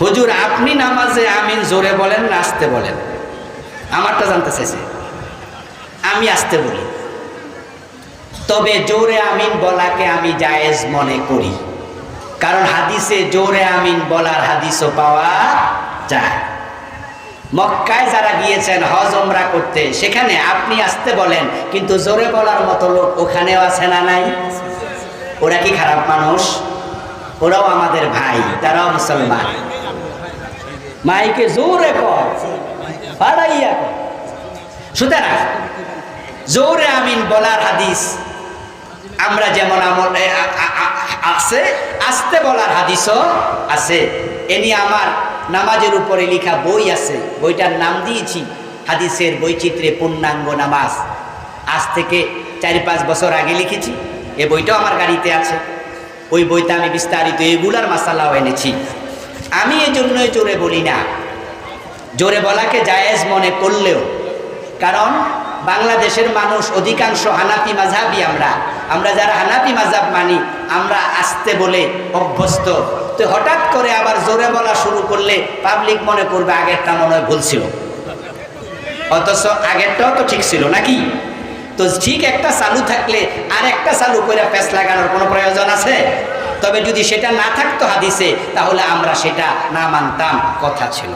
হুজুর, আপনি নামাজে আমিন জোরে বলেন না, আসতে বলেন। আমারটা জানতে চাইছে। আমি আসতে বলি। তবে জোরে আমিন বলাকে আমি জায়েজ মনে করি। কারণ হাদিসে জোরে আমিন বলার হাদিসও পাওয়া যায়। মক্কায় যারা গিয়েছেন, হজ ওমরা করতে, সেখানে আপনি আসতে বলেন, কিন্তু জোরে বলার মতো লোক ওখানেও আছে না নাই? ওরা কি খারাপ মানুষ? ওরাও আমাদের ভাই, তারাও মুসলমান। মাইকে জোরে কর সুতরাং, জোরে আমিন বলার হাদিস, আমরা যেমন আমল আছে, আস্তে বলার হাদিসও আছে। এ নিয়ে আমার নামাজের উপরে লেখা বই আছে, বইটার নাম দিয়েছি, হাদিসের বৈচিত্র্যে পূর্ণাঙ্গ নামাজ। আজ থেকে চার, পাঁচ বছর আগে লিখেছি, এ বইটাও আমার গাড়িতে আছে। ওই বইতে আমি বিস্তারিত এগুলার মাসালাও এনেছি। আমি এই জন্যই জোরে বলি না। জোরে বলাকে জায়েজ মনে করলেও, কারণ বাংলাদেশের মানুষ অধিকাংশ হানাফি মাঝাবি আমরা। আমরা যারা হানাফি মাঝাব মানি, আমরা আসতে বলে অভ্যস্ত। তো হঠাৎ করে আবার জোরে বলা শুরু করলে পাবলিক মনে করবে আগেরটা মনে হয় ভুল ছিল। অথচ আগেরটাও তো ঠিক ছিল নাকি? তো ঠিক একটা চালু থাকলে আর একটা চালু করে প্যাঁচ লাগানোর কোনো প্রয়োজন আছে? তবে যদি সেটা না থাকতো হাদিসে তাহলে আমরা সেটা না মানতাম কথা ছিল।